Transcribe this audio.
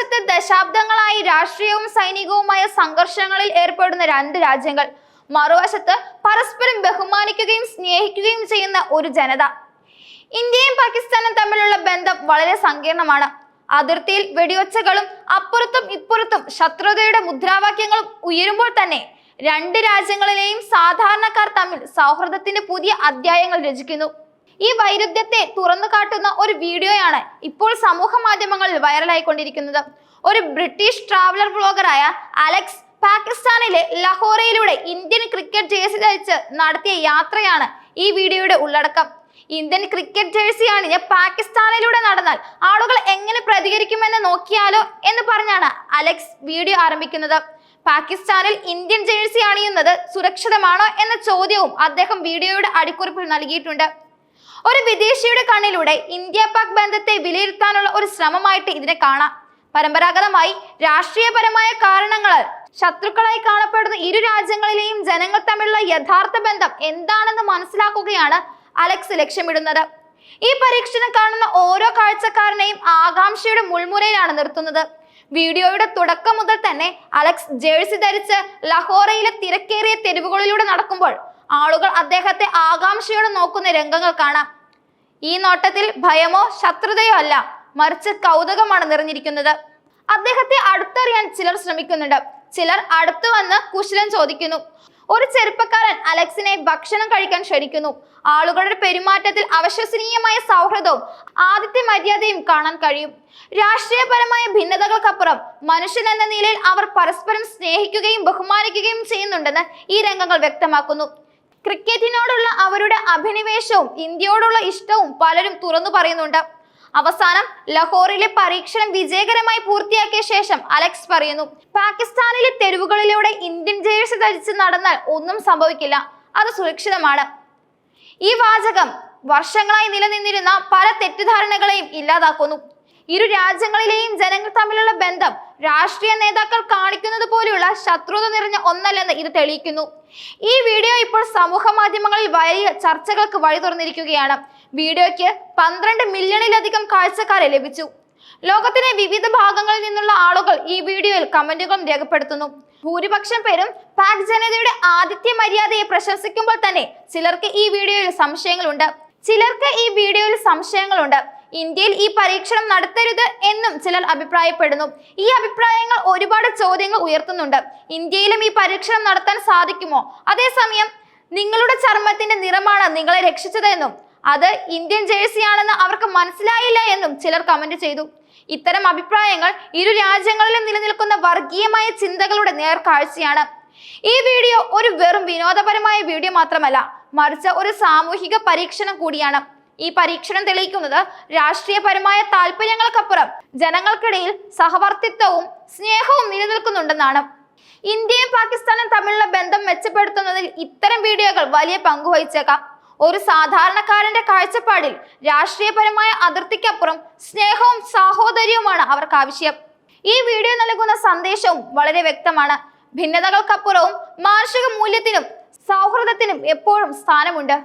വശത്ത് ദശാബ്ദങ്ങളായി രാഷ്ട്രീയവും സൈനികവുമായ സംഘർഷങ്ങളിൽ ഏർപ്പെടുന്ന രണ്ട് രാജ്യങ്ങൾ. മറുവശത്ത് പരസ്പരം ബഹുമാനിക്കുകയും സ്നേഹിക്കുകയും ചെയ്യുന്ന ഒരു ജനത. ഇന്ത്യയും പാകിസ്ഥാനും തമ്മിലുള്ള ബന്ധം വളരെ സങ്കീർണമാണ്. അതിർത്തിയിൽ വെടിയൊച്ചകളും അപ്പുറത്തും ഇപ്പുറത്തും ശത്രുതയുടെ മുദ്രാവാക്യങ്ങളും ഉയരുമ്പോൾ തന്നെ രണ്ട് രാജ്യങ്ങളിലെയും സാധാരണക്കാർ തമ്മിൽ സൗഹൃദത്തിന്റെ പുതിയ അധ്യായങ്ങൾ രചിക്കുന്നു. ഈ വൈരുദ്ധ്യത്തെ തുറന്നു കാട്ടുന്ന ഒരു വീഡിയോയാണ് ഇപ്പോൾ സമൂഹ മാധ്യമങ്ങളിൽ വൈറലായിക്കൊണ്ടിരിക്കുന്നത്. ഒരു ബ്രിട്ടീഷ് ട്രാവലർ ബ്ലോഗറായ അലക്സ് പാകിസ്ഥാനിലെ ലഹോറയിലൂടെ ഇന്ത്യൻ ക്രിക്കറ്റ് ജേഴ്സി ധരിച്ച് നടത്തിയ യാത്രയാണ് ഈ വീഡിയോയുടെ ഉള്ളടക്കം. ഇന്ത്യൻ ക്രിക്കറ്റ് ജേഴ്സി അണിഞ്ഞ് പാകിസ്ഥാനിലൂടെ നടന്നാൽ ആളുകൾ എങ്ങനെ പ്രതികരിക്കുമെന്ന് നോക്കിയാലോ എന്ന് പറഞ്ഞാണ് അലക്സ് വീഡിയോ ആരംഭിക്കുന്നത്. പാകിസ്ഥാനിൽ ഇന്ത്യൻ ജേഴ്സി അണിയുന്നത് സുരക്ഷിതമാണോ എന്ന ചോദ്യവും അദ്ദേഹം വീഡിയോയുടെ അടിക്കുറിപ്പിൽ നൽകിയിട്ടുണ്ട്. ഒരു വിദേശിയുടെ കണ്ണിലൂടെ ഇന്ത്യ പാക് ബന്ധത്തെ വിലയിരുത്താനുള്ള ഒരു ശ്രമമായിട്ട് ഇതിനെ കാണാം. പരമ്പരാഗതമായി രാഷ്ട്രീയപരമായ കാരണങ്ങൾ ശത്രുക്കളായി കാണപ്പെടുന്ന ഇരു രാജ്യങ്ങളിലെയും ജനങ്ങൾ തമ്മിലുള്ള യഥാർത്ഥ ബന്ധം എന്താണെന്ന് മനസ്സിലാക്കുകയാണ് അലക്സ് ലക്ഷ്യമിടുന്നത്. ഈ പരീക്ഷണം കാണുന്ന ഓരോ കാഴ്ചക്കാരനെയും ആകാംക്ഷയുടെ മുൾമുരയിലാണ് നിർത്തുന്നത്. വീഡിയോയുടെ തുടക്കം മുതൽ തന്നെ അലക്സ് ജേഴ്സി ധരിച്ച് ലഹോറയിലെ തിരക്കേറിയ തെരുവുകളിലൂടെ നടക്കുമ്പോൾ ആളുകൾ അദ്ദേഹത്തെ ആകാംക്ഷയോടെ നോക്കുന്ന രംഗങ്ങൾ കാണാം. ഈ നോട്ടത്തിൽ ഭയമോ ശത്രുതയോ അല്ല മറിച്ച് കൗതുകമാണ് നിറഞ്ഞിരിക്കുന്നത്. അദ്ദേഹത്തെ അടുത്തറിയാൻ ചിലർ ശ്രമിക്കുന്നുണ്ട്. ചിലർ അടുത്തു വന്ന് കുശലം ചോദിക്കുന്നു. ഒരു ചെറുപ്പക്കാരൻ അലക്സിനെ ഭക്ഷണം കഴിക്കാൻ ക്ഷണിക്കുന്നു. ആളുകളുടെ പെരുമാറ്റത്തിൽ അവിശ്വസനീയമായ സൗഹൃദവും ആദിത്യ മര്യാദയും കാണാൻ കഴിയും. രാഷ്ട്രീയപരമായ ഭിന്നതകൾക്കപ്പുറം മനുഷ്യൻ എന്ന നിലയിൽ അവർ പരസ്പരം സ്നേഹിക്കുകയും ബഹുമാനിക്കുകയും ചെയ്യുന്നുണ്ടെന്ന് ഈ രംഗങ്ങൾ വ്യക്തമാക്കുന്നു. ക്രിക്കറ്റിനോടുള്ള അവരുടെ അഭിനിവേശവും ഇന്ത്യയോടുള്ള ഇഷ്ടവും പലരും തുറന്നു പറയുന്നുണ്ട്. അവസാനം ലഹോറിലെ പരീക്ഷണം വിജയകരമായി പൂർത്തിയാക്കിയ ശേഷം അലക്സ് പറയുന്നു പാകിസ്ഥാനിലെ തെരുവുകളിലൂടെ ഇന്ത്യൻ ജേഴ്സി ധരിച്ച് നടന്നാൽ ഒന്നും സംഭവിക്കില്ല. അത് സുരക്ഷിതമാണ് ഈ വാചകം വർഷങ്ങളായി നിലനിന്നിരുന്ന പല തെറ്റിദ്ധാരണകളെയും ഇല്ലാതാക്കുന്നു. ഇരു രാജ്യങ്ങളിലെയും ജനങ്ങൾ തമ്മിലുള്ള ബന്ധം രാഷ്ട്രീയ നേതാക്കൾ കാണിക്കുന്നത് പോലെയുള്ള ശത്രുത നിറഞ്ഞ ഒന്നല്ലെന്ന് ഇത് തെളിയിക്കുന്നു. ഈ വീഡിയോ ഇപ്പോൾ സമൂഹ മാധ്യമങ്ങളിൽ വലിയ ചർച്ചകൾക്ക് വഴി തുറന്നിരിക്കുകയാണ്. വീഡിയോയ്ക്ക് പന്ത്രണ്ട് മില്യണിലധികം കാഴ്ചക്കാരെ ലഭിച്ചു. ലോകത്തിലെ വിവിധ ഭാഗങ്ങളിൽ നിന്നുള്ള ആളുകൾ ഈ വീഡിയോയിൽ കമന്റുകളും രേഖപ്പെടുത്തുന്നു. ഭൂരിപക്ഷം പേരും പാക് ജനതയുടെ ആതിഥ്യ മര്യാദയെ പ്രശംസിക്കുമ്പോൾ തന്നെ ചിലർക്ക് ഈ വീഡിയോയിൽ സംശയങ്ങളുണ്ട്. ചിലർക്ക് ഈ വീഡിയോയിൽ സംശയങ്ങളുണ്ട്. ഇന്ത്യയിൽ ഈ പരീക്ഷണം നടത്തരുത് എന്നും ചിലർ അഭിപ്രായപ്പെടുന്നു. ഈ അഭിപ്രായങ്ങൾ ഒരുപാട് ചോദ്യങ്ങൾ ഉയർത്തുന്നുണ്ട്. ഇന്ത്യയിലും ഈ പരീക്ഷണം നടത്താൻ സാധിക്കുമോ? അതേസമയം നിങ്ങളുടെ ചർമ്മത്തിന്റെ നിറമാണ് നിങ്ങളെ രക്ഷിച്ചതെന്നും അത് ഇന്ത്യൻ ജേഴ്സിയാണെന്ന് അവർക്ക് മനസ്സിലായില്ല എന്നും ചിലർ കമന്റ് ചെയ്തു. ഇത്തരം അഭിപ്രായങ്ങൾ ഇരു രാജ്യങ്ങളിലും നിലനിൽക്കുന്ന വർഗീയമായ ചിന്തകളുടെ നേർക്കാഴ്ചയാണ്. ഈ വീഡിയോ ഒരു വെറും വിനോദപരമായ വീഡിയോ മാത്രമല്ല മറിച്ച് ഒരു സാമൂഹിക പരീക്ഷണം കൂടിയാണ്. ഈ പരീക്ഷണം തെളിയിക്കുന്നത് രാഷ്ട്രീയപരമായ താല്പര്യങ്ങൾക്കപ്പുറം. ജനങ്ങൾക്കിടയിൽ സഹവർത്തിത്വവും സ്നേഹവും നിലനിൽക്കുന്നുണ്ടെന്നാണ്. ഇന്ത്യയും പാകിസ്ഥാനും തമ്മിലുള്ള ബന്ധം മെച്ചപ്പെടുത്തുന്നതിൽ ഇത്തരം വീഡിയോകൾ വലിയ പങ്കുവഹിച്ചേക്കാം ഒരു സാധാരണക്കാരന്റെ കാഴ്ചപ്പാടിൽ രാഷ്ട്രീയപരമായ അതിർത്തിക്കപ്പുറം സ്നേഹവും സാഹോദര്യവുമാണ് അവർക്ക് ആവശ്യം. ഈ വീഡിയോ നൽകുന്ന സന്ദേശവും വളരെ വ്യക്തമാണ്. ഭിന്നതകൾക്കപ്പുറവും മാനുഷിക മൂല്യത്തിനും സൗഹൃദത്തിനും എപ്പോഴും സ്ഥാനമുണ്ട്.